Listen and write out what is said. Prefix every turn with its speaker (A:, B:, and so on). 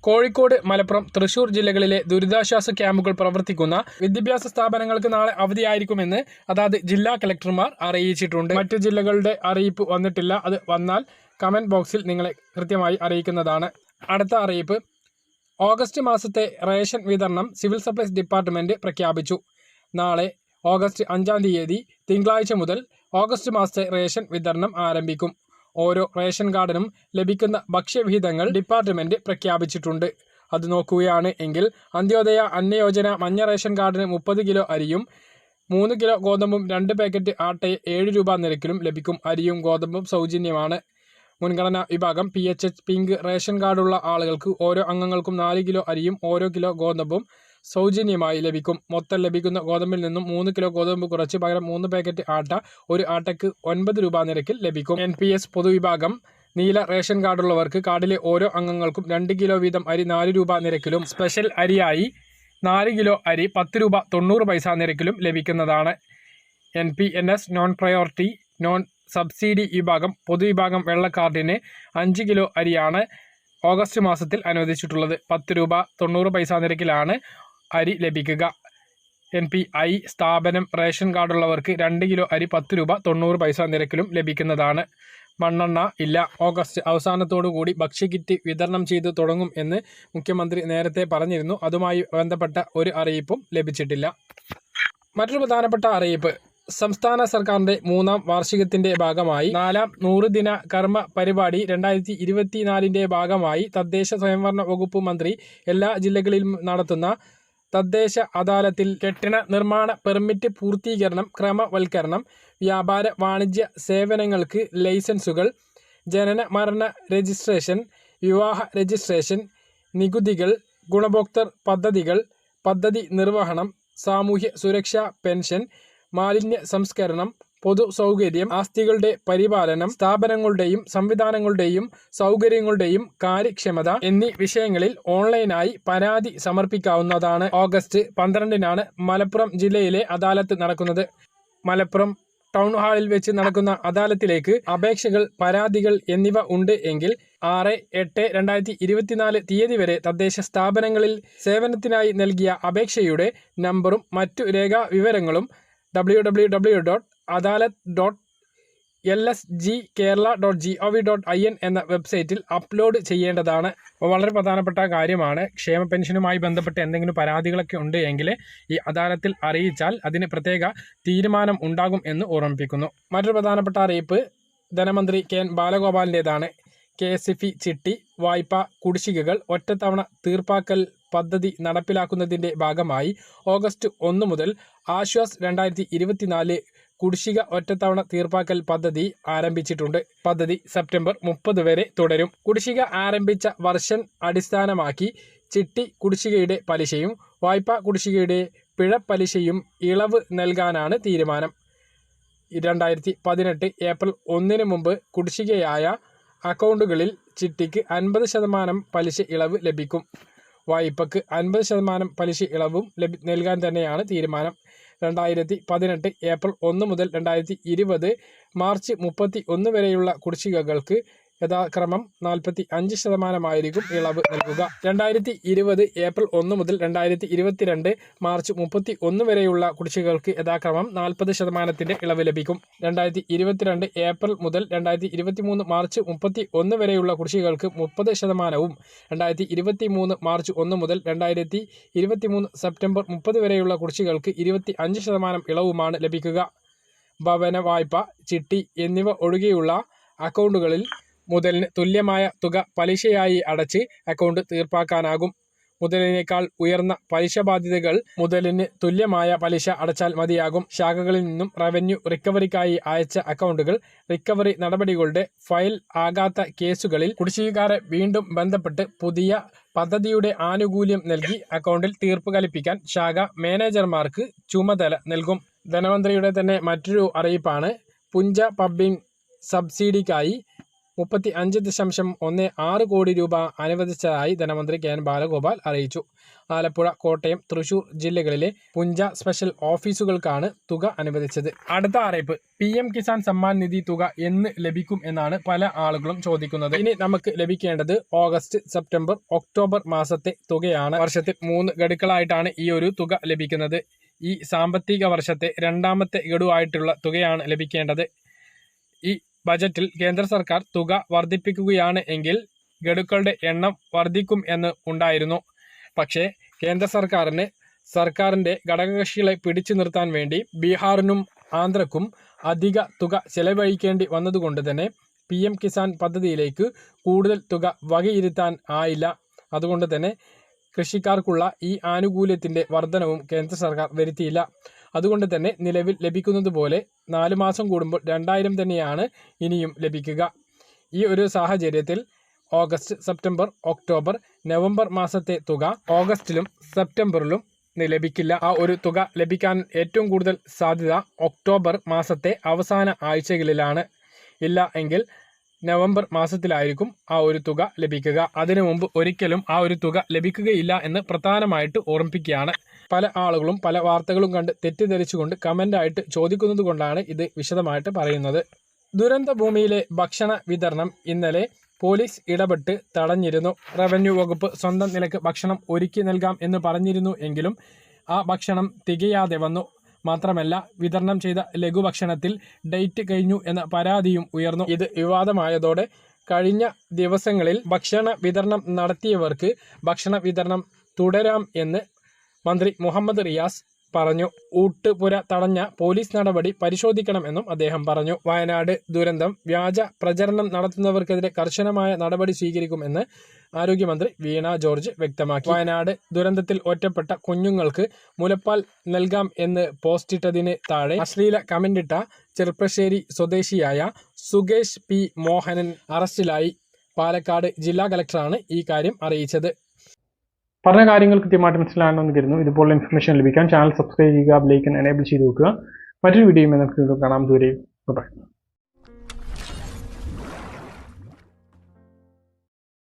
A: കോഴിക്കോട് മലപ്പുറം തൃശൂർ ജില്ലകളിലെ ദുരിതാശ്വാസ ക്യാമ്പുകൾ പ്രവർത്തിക്കുന്ന വിദ്യാഭ്യാസ സ്ഥാപനങ്ങൾക്ക് നാളെ അവധിയായിരിക്കുമെന്ന് അതാത് ജില്ലാ കളക്ടർമാർ അറിയിച്ചിട്ടുണ്ട്. മറ്റ് ജില്ലകളുടെ അറിയിപ്പ് വന്നിട്ടില്ല. അത് വന്നാൽ കമന്റ് ബോക്സിൽ നിങ്ങളെ കൃത്യമായി അറിയിക്കുന്നതാണ്. അടുത്ത അറിയിപ്പ്. ഓഗസ്റ്റ് മാസത്തെ റേഷൻ വിതരണം സിവിൽ സപ്ലൈസ് ഡിപ്പാർട്ട്മെന്റ് പ്രഖ്യാപിച്ചു. നാളെ ഓഗസ്റ്റ് അഞ്ചാം തീയതി തിങ്കളാഴ്ച മുതൽ ഓഗസ്റ്റ് മാസത്തെ റേഷൻ വിതരണം ആരംഭിക്കും. ഓരോ റേഷൻ കാർഡിനും ലഭിക്കുന്ന ഭക്ഷ്യവിഹിതങ്ങൾ ഡിപ്പാർട്ട്മെന്റ് പ്രഖ്യാപിച്ചിട്ടുണ്ട്. അത് നോക്കുകയാണ് എങ്കിൽ അന്ത്യോദയ അന്നയോജന മഞ്ഞ റേഷൻ കാർഡിന് മുപ്പത് കിലോ അരിയും മൂന്ന് കിലോ ഗോതമ്പും രണ്ട് പാക്കറ്റ് ആട്ടയെ ഏഴ് രൂപ നിരക്കിലും ലഭിക്കും. അരിയും ഗോതമ്പും സൗജന്യമാണ്. മുൻഗണനാ വിഭാഗം P H H pink ration കാർഡുള്ള ആളുകൾക്ക് ഓരോ അംഗങ്ങൾക്കും നാല് കിലോ അരിയും ഓരോ കിലോ ഗോതമ്പും സൗജന്യമായി ലഭിക്കും. മൊത്തം ലഭിക്കുന്ന ഗോതമ്പിൽ നിന്നും മൂന്ന് കിലോ ഗോതമ്പ് കുറച്ച് പകരം മൂന്ന് പാക്കറ്റ് ആട്ട ഒരു ആട്ടയ്ക്ക് ഒൻപത് രൂപ നിരക്കിൽ ലഭിക്കും. എൻ പി എസ് പൊതുവിഭാഗം നീല റേഷൻ കാർഡുള്ളവർക്ക് കാർഡിലെ ഓരോ അംഗങ്ങൾക്കും രണ്ട് കിലോ വീതം അരി നാല് രൂപ നിരക്കിലും സ്പെഷ്യൽ അരിയായി നാല് കിലോ അരി പത്ത് രൂപ തൊണ്ണൂറ് പൈസ നിരക്കിലും ലഭിക്കുന്നതാണ്. N P N S non priority non subsidy വിഭാഗം പൊതുവിഭാഗം വെള്ളക്കാർഡിന് അഞ്ച് കിലോ അരിയാണ് ഓഗസ്റ്റ് മാസത്തിൽ അനുവദിച്ചിട്ടുള്ളത്. പത്ത് രൂപ തൊണ്ണൂറ് പൈസ നിരക്കിലാണ് അരി ലഭിക്കുക. എൻ പി ഐ സ്ഥാപനം റേഷൻ കാർഡുള്ളവർക്ക് രണ്ട് കിലോ അരി പത്ത് രൂപ തൊണ്ണൂറ് പൈസ നിരക്കിലും ലഭിക്കുന്നതാണ്. മണ്ണെണ്ണ ഇല്ല. ഓഗസ്റ്റ് അവസാനത്തോടുകൂടി ഭക്ഷ്യക്കിറ്റ് വിതരണം ചെയ്തു തുടങ്ങും എന്ന് മുഖ്യമന്ത്രി നേരത്തെ പറഞ്ഞിരുന്നു. അതുമായി ബന്ധപ്പെട്ട ഒരു അറിയിപ്പും ലഭിച്ചിട്ടില്ല. മറ്റൊരു പ്രധാനപ്പെട്ട അറിയിപ്പ്. സംസ്ഥാന സർക്കാരിന്റെ മൂന്നാം വാർഷികത്തിന്റെ ഭാഗമായി നാലാം നൂറ് ദിന കർമ്മ പരിപാടി രണ്ടായിരത്തി ഇരുപത്തിനാലിന്റെ ഭാഗമായി തദ്ദേശ സ്വയംഭരണ വകുപ്പ് മന്ത്രി എല്ലാ ജില്ലകളിലും നടത്തുന്ന തദ്ദേശ അദാലത്തിൽ കെട്ടിട നിർമ്മാണ പെർമിറ്റ് പൂർത്തീകരണം ക്രമവൽക്കരണം വ്യാപാര വാണിജ്യ സേവനങ്ങൾക്ക് ലൈസൻസുകൾ ജനന മരണ രജിസ്ട്രേഷൻ വിവാഹ രജിസ്ട്രേഷൻ നികുതികൾ ഗുണഭോക്തൃ പദ്ധതികൾ പദ്ധതി നിർവഹണം സാമൂഹ്യ സുരക്ഷാ പെൻഷൻ മാലിന്യ സംസ്കരണം പൊതു സൗകര്യം ആസ്തികളുടെ പരിപാലനം സ്ഥാപനങ്ങളുടെയും സംവിധാനങ്ങളുടെയും സൗകര്യങ്ങളുടെയും കാര്യക്ഷമത എന്നീ വിഷയങ്ങളിൽ ഓൺലൈനായി പരാതി സമർപ്പിക്കാവുന്നതാണ്. ഓഗസ്റ്റ് പന്ത്രണ്ടിനാണ് മലപ്പുറം ജില്ലയിലെ അദാലത്ത് നടക്കുന്നത്. മലപ്പുറം ടൗൺ ഹാളിൽ വെച്ച് നടക്കുന്ന അദാലത്തിലേക്ക് അപേക്ഷകൾ പരാതികൾ എന്നിവ ഉണ്ട് എങ്കിൽ ആറ് എട്ട് രണ്ടായിരത്തി ഇരുപത്തിനാല് തീയതി വരെ തദ്ദേശ സ്ഥാപനങ്ങളിൽ സേവനത്തിനായി നൽകിയ അപേക്ഷയുടെ നമ്പറും മറ്റു രേഖാ വിവരങ്ങളും W W W dot Adalat dot L S G Kerala dot G O V dot I N എന്ന വെബ്സൈറ്റിൽ അപ്ലോഡ് ചെയ്യേണ്ടതാണ്. അപ്പോൾ വളരെ പ്രധാനപ്പെട്ട കാര്യമാണ്. ക്ഷേമ പെൻഷനുമായി ബന്ധപ്പെട്ട് എന്തെങ്കിലും പരാതികളൊക്കെ ഉണ്ട് എങ്കിൽ ഈ അദാലത്തിൽ അറിയിച്ചാൽ അതിന് പ്രത്യേക തീരുമാനം ഉണ്ടാകും എന്ന് ഓർമ്മിപ്പിക്കുന്നു. മറ്റൊരു പ്രധാനപ്പെട്ട അറിയിപ്പ് ധനമന്ത്രി കെ എൻ ബാലഗോപാലിന്റെതാണ്. കെ എസ് എഫ് ഇ ചിട്ടി വായ്പ കുടിശ്ശികകൾ ഒറ്റത്തവണ തീർപ്പാക്കൽ പദ്ധതി നടപ്പിലാക്കുന്നതിന്റെ ഭാഗമായി ഓഗസ്റ്റ് ഒന്ന് മുതൽ ആശ്വാസ് രണ്ടായിരത്തി ഇരുപത്തിനാല് കുടിശ്ശിക ഒറ്റത്തവണ തീർപ്പാക്കൽ പദ്ധതി ആരംഭിച്ചിട്ടുണ്ട്. പദ്ധതി സെപ്റ്റംബർ മുപ്പത് വരെ തുടരും. കുടിശ്ശിക ആരംഭിച്ച വർഷം അടിസ്ഥാനമാക്കി ചിട്ടി കുടിശ്ശികയുടെ പലിശയും വായ്പാ കുടിശ്ശികയുടെ പിഴ പലിശയും ഇളവ് നൽകാനാണ് തീരുമാനം. രണ്ടായിരത്തി പതിനെട്ട് ഏപ്രിൽ ഒന്നിന് മുമ്പ് കുടിശ്ശികയായ അക്കൗണ്ടുകളിൽ ചിട്ടിക്ക് അൻപത് ശതമാനം പലിശ ഇളവ് ലഭിക്കും. വായ്പക്ക് അൻപത് ശതമാനം പലിശ ഇളവും ലഭി നൽകാൻ തന്നെയാണ് തീരുമാനം. രണ്ടായിരത്തി പതിനെട്ട് ഏപ്രിൽ ഒന്ന് മുതൽ രണ്ടായിരത്തി ഇരുപത് മാർച്ച് മുപ്പത്തി ഒന്ന് വരെയുള്ള കുടിശ്ശികകൾക്ക് യഥാക്രമം നാൽപ്പത്തി അഞ്ച് ശതമാനമായിരിക്കും ഇളവ് നൽകുക. രണ്ടായിരത്തി ഇരുപത് ഏപ്രിൽ ഒന്ന് മുതൽ രണ്ടായിരത്തി ഇരുപത്തിരണ്ട് മാർച്ച് മുപ്പത്തി ഒന്ന് വരെയുള്ള കുടിശ്ശികൾക്ക് യഥാക്രമം നാൽപ്പത് ശതമാനത്തിന്റെ ഇളവ് ലഭിക്കും. രണ്ടായിരത്തി ഇരുപത്തിരണ്ട് ഏപ്രിൽ മുതൽ രണ്ടായിരത്തി ഇരുപത്തി മൂന്ന് മാർച്ച് മുപ്പത്തി ഒന്ന് വരെയുള്ള കുടിശ്ശികൾക്ക് മുപ്പത് ശതമാനവും രണ്ടായിരത്തി ഇരുപത്തി മൂന്ന് മാർച്ച് ഒന്ന് മുതൽ രണ്ടായിരത്തി ഇരുപത്തി മൂന്ന് സെപ്റ്റംബർ മുപ്പത് വരെയുള്ള കുടിശ്ശികൾക്ക് ഇരുപത്തി അഞ്ച് ശതമാനം ഇളവുമാണ് ലഭിക്കുക. ഭവന വായ്പ ചിട്ടി എന്നിവ ഒഴികെയുള്ള അക്കൗണ്ടുകളിൽ മുതലിന് തുല്യമായ തുക പലിശയായി അടച്ച് അക്കൗണ്ട് തീർപ്പാക്കാനാകും. മുതലിനേക്കാൾ ഉയർന്ന പലിശ ബാധ്യതകൾ മുതലിന് തുല്യമായ പലിശ അടച്ചാൽ മതിയാകും. ശാഖകളിൽ നിന്നും റവന്യൂ റിക്കവറിക്കായി അയച്ച അക്കൗണ്ടുകൾ റിക്കവറി നടപടികളുടെ ഫയൽ ആകാത്ത കേസുകളിൽ കുടിശ്ശികക്കാരെ വീണ്ടും ബന്ധപ്പെട്ട് പുതിയ പദ്ധതിയുടെ ആനുകൂല്യം നൽകി അക്കൗണ്ടിൽ തീർപ്പ് കൽപ്പിക്കാൻ ശാഖ മാനേജർമാർക്ക് ചുമതല നൽകും. ധനമന്ത്രിയുടെ തന്നെ മറ്റൊരു അറിയിപ്പാണ്. പുഞ്ച പബ്ബിംഗ് സബ്സിഡിക്കായി മുപ്പത്തി അഞ്ച് ദശാംശം ഒന്ന് ആറ് കോടി രൂപ അനുവദിച്ചതായി ധനമന്ത്രി കെ എൻ ബാലഗോപാൽ അറിയിച്ചു. ആലപ്പുഴ കോട്ടയം തൃശൂർ ജില്ലകളിലെ പുഞ്ച സ്പെഷ്യൽ ഓഫീസുകൾക്കാണ് തുക അനുവദിച്ചത്. അടുത്ത അറിയിപ്പ്. പി എം കിസാൻ സമ്മാൻ നിധി തുക എന്ന് ലഭിക്കും എന്നാണ് പല ആളുകളും ചോദിക്കുന്നത്. ഇനി നമുക്ക് ലഭിക്കേണ്ടത് ഓഗസ്റ്റ് സെപ്റ്റംബർ ഒക്ടോബർ മാസത്തെ തുകയാണ്. വർഷത്തിൽ മൂന്ന് ഗഡുക്കളായിട്ടാണ് ഈ ഒരു തുക ലഭിക്കുന്നത്. ഈ സാമ്പത്തിക വർഷത്തെ രണ്ടാമത്തെ ഗഡുവായിട്ടുള്ള തുകയാണ് ലഭിക്കേണ്ടത്. ഈ ബജറ്റിൽ കേന്ദ്ര സർക്കാർ തുക വർദ്ധിപ്പിക്കുകയാണ് എങ്കിൽ ഗഡുക്കളുടെ എണ്ണം വർദ്ധിക്കും എന്ന് ഉണ്ടായിരുന്നു. പക്ഷേ കേന്ദ്ര സർക്കാരിന് സർക്കാരിന്റെ ഘടകകക്ഷികളെ പിടിച്ചു നിർത്താൻ വേണ്ടി ബീഹാറിനും ആന്ധ്രക്കും അധിക തുക ചെലവഴിക്കേണ്ടി വന്നതുകൊണ്ട് തന്നെ പി എം കിസാൻ പദ്ധതിയിലേക്ക് കൂടുതൽ തുക വകയിരുത്താൻ ആയില്ല. അതുകൊണ്ട് തന്നെ കൃഷിക്കാർക്കുള്ള ഈ ആനുകൂല്യത്തിന്റെ വർധനവും കേന്ദ്ര സർക്കാർ വരുത്തിയില്ല. അതുകൊണ്ട് തന്നെ നിലവിൽ ലഭിക്കുന്നത് പോലെ നാല് മാസം കൂടുമ്പോൾ രണ്ടായിരം തന്നെയാണ് ഇനിയും ലഭിക്കുക. ഈ ഒരു സാഹചര്യത്തിൽ ഓഗസ്റ്റ് സെപ്റ്റംബർ ഒക്ടോബർ നവംബർ മാസത്തെ തുക ഓഗസ്റ്റിലും സെപ്റ്റംബറിലും ലഭിക്കില്ല. ആ ഒരു തുക ലഭിക്കാൻ ഏറ്റവും കൂടുതൽ സാധ്യത ഒക്ടോബർ മാസത്തെ അവസാന ആഴ്ചകളിലാണ്. ഇല്ല എങ്കിൽ നവംബർ മാസത്തിലായിരിക്കും ആ ഒരു തുക ലഭിക്കുക. അതിനു മുമ്പ് ഒരിക്കലും ആ ഒരു തുക ലഭിക്കുകയില്ല എന്ന് പ്രധാനമായിട്ട് ഓർമ്മിപ്പിക്കുകയാണ്. പല ആളുകളും പല വാർത്തകളും കണ്ട് തെറ്റിദ്ധരിച്ചുകൊണ്ട് കമന്റായിട്ട് ചോദിക്കുന്നത് കൊണ്ടാണ് ഇത് വിശദമായിട്ട് പറയുന്നത്. ദുരന്ത ഭൂമിയിലെ ഭക്ഷണ വിതരണം ഇന്നലെ പോലീസ് ഇടപെട്ട് തടഞ്ഞിരുന്നു. റവന്യൂ വകുപ്പ് സ്വന്തം നിലയ്ക്ക് ഭക്ഷണം ഒരുക്കി നൽകാം എന്ന് പറഞ്ഞിരുന്നു എങ്കിലും ആ ഭക്ഷണം തികയാതെ വന്നു. മാത്രമല്ല വിതരണം ചെയ്ത ലഘുഭക്ഷണത്തിൽ ഡേറ്റ് കഴിഞ്ഞു എന്ന പരാതിയും ഉയർന്നു. ഇത് വിവാദമായതോടെ കഴിഞ്ഞ ദിവസങ്ങളിൽ ഭക്ഷണ വിതരണം നടത്തിയവർക്ക് ഭക്ഷണ വിതരണം തുടരാം എന്ന് മന്ത്രി മുഹമ്മദ് റിയാസ് പറഞ്ഞു. ഊട്ടുപുര തടഞ്ഞ പോലീസ് നടപടി പരിശോധിക്കണമെന്നും അദ്ദേഹം പറഞ്ഞു. വയനാട് ദുരന്തം വ്യാജ പ്രചരണം നടത്തുന്നവർക്കെതിരെ കർശനമായ നടപടി സ്വീകരിക്കുമെന്ന് ആരോഗ്യമന്ത്രി വീണ ജോർജ് വ്യക്തമാക്കി. വയനാട് ദുരന്തത്തിൽ ഒറ്റപ്പെട്ട കുഞ്ഞുങ്ങൾക്ക് മുലപ്പാൽ നൽകാം എന്ന് പോസ്റ്റിട്ടതിന് താഴെ അശ്ലീല കമന്റിട്ട ചെറുപ്പശ്ശേരി സ്വദേശിയായ സുകേഷ് പി മോഹനൻ അറസ്റ്റിലായി. പാലക്കാട് ജില്ലാ കലക്ടറാണ് ഈ കാര്യം അറിയിച്ചത്.
B: പറഞ്ഞ കാര്യങ്ങൾ കൃത്യമായിട്ട് മനസ്സിലാണെന്ന് കരുതുന്നു. ഇതുപോലുള്ള ഇൻഫർമേഷൻ ലഭിക്കാൻ ചാനൽ സബ്സ്ക്രൈബ് ചെയ്യുക ബെലൈക്കൻ എനേബിൾ ചെയ്ത് വെക്കുക. മറ്റൊരു വീഡിയോയുമായി നമുക്ക് കാണാം. ദൂരെ ബൈ